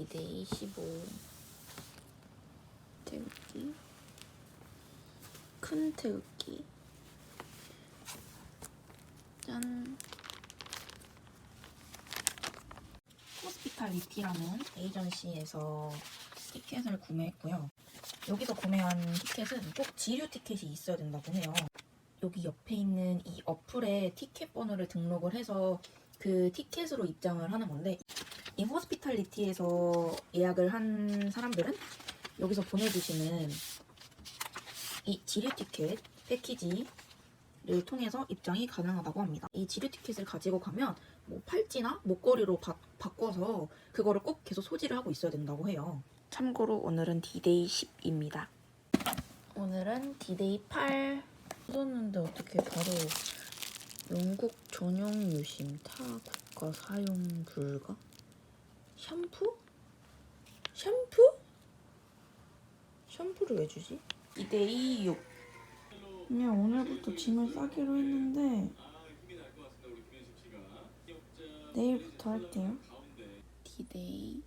디데이 15 태극기 큰 태극기 짠 호스피탈리티라는 에이전시에서 티켓을 구매했고요. 여기서 구매한 티켓은 꼭 지류 티켓이 있어야 된다고 해요. 여기 옆에 있는 이 어플에 티켓 번호를 등록을 해서 그 티켓으로 입장을 하는 건데 이 호스피탈리티에서 예약을 한 사람들은 여기서 보내주시는 이 지류 티켓 패키지를 통해서 입장이 가능하다고 합니다. 이 지류 티켓을 가지고 가면 뭐 팔찌나 목걸이로 바, 바꿔서 그거를 꼭 계속 소지를 하고 있어야 된다고 해요. 참고로 오늘은 디데이 10입니다. 오늘은 디데이 8 써줬는데 어떻게 바로 영국 전용 유심 타 국가 사용 불가? 샴푸? 샴푸? 샴푸를 왜 주지? 디데이 6 그냥 오늘부터 짐을 싸기로 했는데 내일부터 할게요. 디데이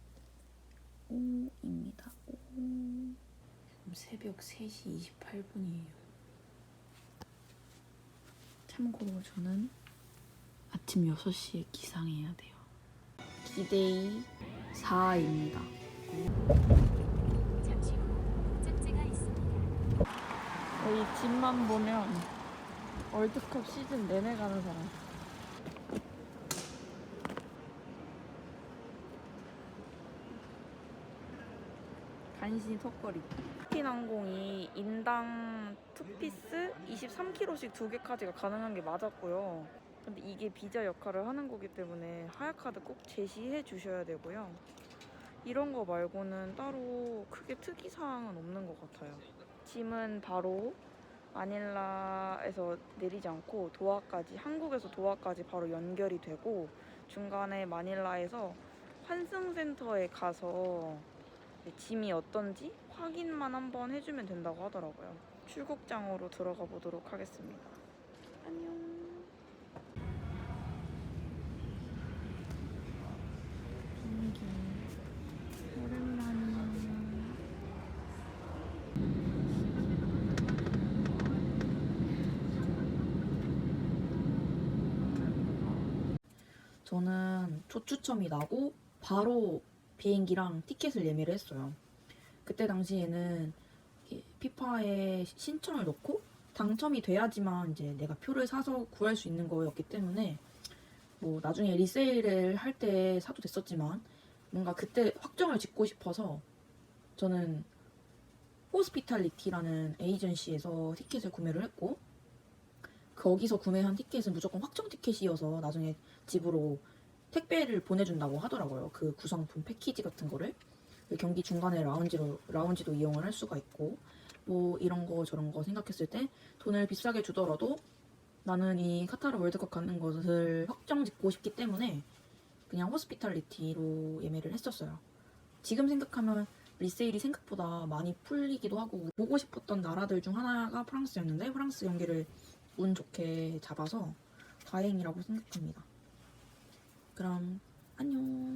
5입니다. 5. 지금 새벽 3시 28분이에요. 참고로 저는 아침 6시에 기상해야 돼요. 디데이 4입니다. 잠시 후 목적지가 있습니다. 이 집만 보면 월드컵 시즌 내내 가는 사람. 간신히 턱걸이. 피난공이 인당 투피스 23kg씩 두 개까지가 가능한 게 맞았고요. 근데 이게 비자 역할을 하는 거기 때문에 하야카드 꼭 제시해 주셔야 되고요. 이런 거 말고는 따로 크게 특이 사항은 없는 것 같아요. 짐은 바로 마닐라에서 내리지 않고 도하까지 한국에서 도하까지 바로 연결이 되고 중간에 마닐라에서 환승센터에 가서 짐이 어떤지 확인만 한번 해주면 된다고 하더라고요. 출국장으로 들어가 보도록 하겠습니다. 안녕. 비행기 오랜만이야. 저는 초추첨이 나고 바로 비행기랑 티켓을 예매를 했어요. 그때 당시에는 피파에 신청을 넣고 당첨이 돼야지만 이제 내가 표를 사서 구할 수 있는 거였기 때문에 뭐 나중에 리세일을 할 때 사도 됐었지만 뭔가 그때 확정을 짓고 싶어서 저는 호스피탈리티라는 에이전시에서 티켓을 구매를 했고 거기서 구매한 티켓은 무조건 확정 티켓이어서 나중에 집으로 택배를 보내준다고 하더라고요. 그 구성품 패키지 같은 거를 그 경기 중간에 라운지로 라운지도 이용을 할 수가 있고 뭐 이런 거 저런 거 생각했을 때 돈을 비싸게 주더라도 나는 이 카타르 월드컵 가는 것을 확정 짓고 싶기 때문에 그냥 호스피탈리티로 예매를 했었어요. 지금 생각하면 리세일이 생각보다 많이 풀리기도 하고 보고 싶었던 나라들 중 하나가 프랑스였는데 프랑스 경기를 운 좋게 잡아서 다행이라고 생각합니다. 그럼 안녕.